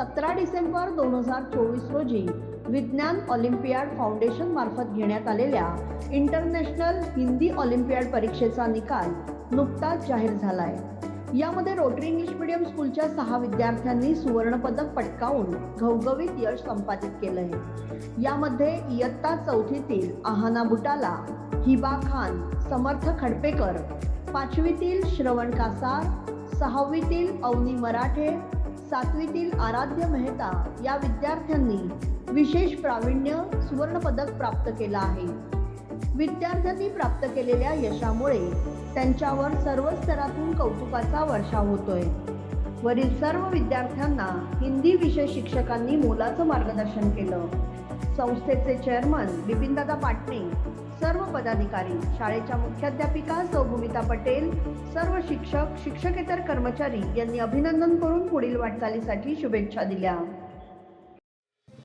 सतरा डिसेंबर दोन हजार चोवीस रोजी विज्ञान ऑलिम्पियाड फाउंडेशन मार्फत घेण्यात आलेल्या इंटरनॅशनल हिंदी ऑलिम्पियाड परीक्षेचा निकाल नुकताच जाहीर झालाय. यामध्ये रोटरी इंग्लिश मीडियम स्कूलच्या सहा विद्यार्थ्यांनी सुवर्णपदक पटकावून घवघवीत यश संपादित केलं आहे यामध्ये इयत्ता चौथीतील आहाना बुटाला हिबा खान समर्थ खडपेकर पाचवीतील श्रवण कासार सहावीतील अवनी मराठे सातवीतील आराध्य मेहता या विद्यार्थ्यांनी विशेष प्रावीण्य सुवर्णपदक प्राप्त केलं आहे. विद्यार्थ्यांनी प्राप्त केलेल्या यशामुळे त्यांच्यावर सर्व स्तरातून कौतुकाचा वर्षाव होतोय. वरील सर्व विद्यार्थ्यांना हिंदी विषय शिक्षकांनी मोलाचं मार्गदर्शन केलं. संस्थेचे चेअरमन बिपिनदादा पाटणे सर्व पदाधिकारी शाळेच्या मुख्याध्यापिका सौभूमिता पटेल सर्व शिक्षक शिक्षकेतर कर्मचारी यांनी अभिनंदन करून पुढील वाटचालीसाठी शुभेच्छा दिल्या.